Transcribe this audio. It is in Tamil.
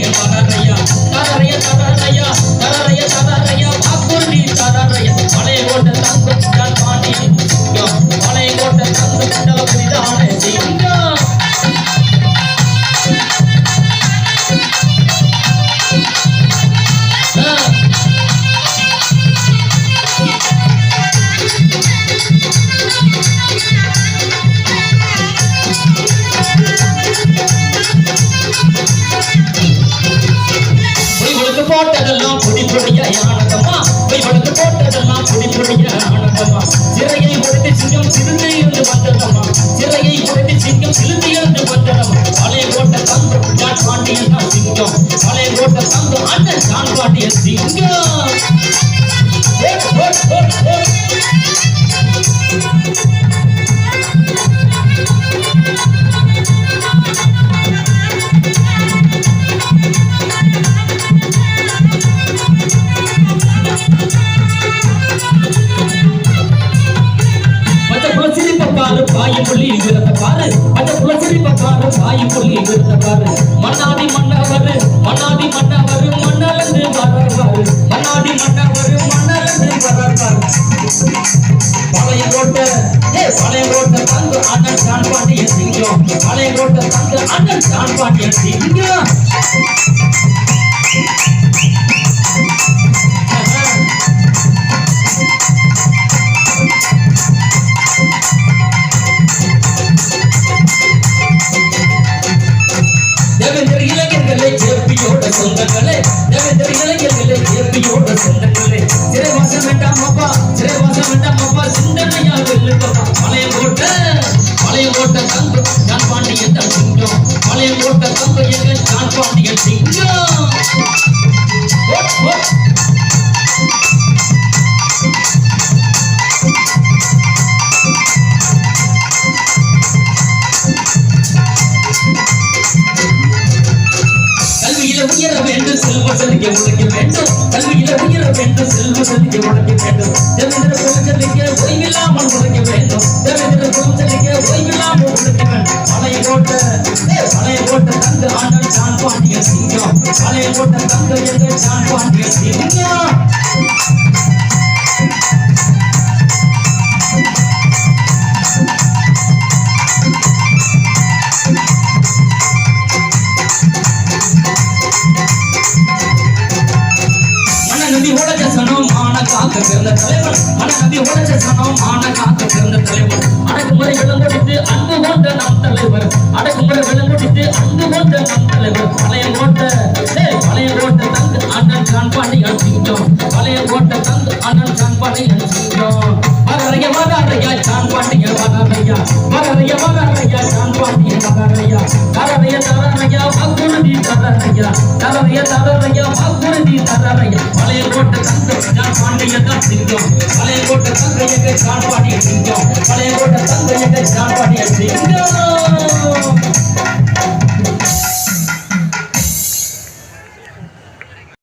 Yeah. ஆனந்தமா பொய்களுக்கு போட்டதெல்லாம் பொடி பொடிய ஆனந்தமா சிறையை உடைத்து சிங்கம் சிறுத்தை இருந்து வந்ததம்மா. சிறையை உடைத்து சிங்கம் சிறுத்தை இருந்து வந்ததம்மா. பழைய போட்ட தந்து ஜான் பாண்டியன் தான் சிங்கம்? பழைய போட்ட தந்து அண்ணன் ஜான் பாண்டியன் சிங்கம். பக்காரு பப்பாரு புள்ளி விரத பாரு. பச்சை புலசிரி பப்பாரு பாய் புள்ளி விரத பாரு. மன்னாதி மன்னவர் மன்னாதி மன்னவர் மன்னலந்து வரவாரு மன்னாதி மன்னவர் மன்னலந்து வரவாரு பழைய கோட்டை ஏ பழைய கோட்டை தந்து அண்ணன் ஜான் பாண்டிய சிங்கம். பழைய கோட்டை தந்து அண்ணன் ஜான் பாண்டிய சிங்கம். இளைஞர்களே ஜேபியோட சொந்தங்களே. தேவேந்திர இளைஞர்களே ஜேபியோட சொந்தங்களே. சிறைவாசம் வேண்டாம் அப்பா சிறை வாசம் வேண்டாம் அப்பா. சிந்தனையா வெல்லுங்கப்பா பழைய கோட்டை பழைய கோட்டை தங்கம். நான் பாண்டியன் சிங்கம். பழைய கோட்டை தங்கம் எங்கள் நான் பாண்டியன் சிங்கம். உழைக்க வேண்டும். கல்வியில உயர வேண்டும். செல்வ செலுக்க உழைக்க வேண்டும். தேவேந்திர குலச்சலிக்க ஓய்வில்லாமல் உழைக்க வேண்டும். தேவேந்திர குலச்சலிக்க ஓய்வில்லாமல் உழைக்க வேண்டும். பழைய கோட்டை பழைய கோட்டை தந்து ஆண்டல் ஜான் பாண்டிய சிங்கம். பழைய கோட்டை தந்து எங்க ஜான் பாண்டிய சிங்கம். காக்க பிறந்த தலைவன் மனநதி உடைச்ச சனம் ஆன காக்க பிறந்த தலைவர் அடக்குமுறை விளங்கொடித்து அன்பு கொண்ட நம் தலைவர் அடக்குமுறை விளங்கொடித்து அன்பு கொண்ட நம் தலைவர் பழைய கோட்டை பழைய கோட்டை தந்து அண்ணன் காண்பாண்டி அடிச்சிட்டோம் பழைய கோட்டை தந்து அண்ணன் காண்பாண்டி அடிச்சிட்டோம் வரைய வரையா காண்பாண்டிய வரையா வரைய வரையா காண்பாண்டிய வரையா தரைய தர தரையா தரைய தரையா வாக்குறுதி தரையா பழைய கோட்டை தங்க நான் பாண்டிய தான் சிங்கம்? பழைய கோட்டை தங்க எங்க காண்பாடிய சிங்கம். பழைய கோட்டை தங்க எங்க காண்பாடிய சிங்கம்.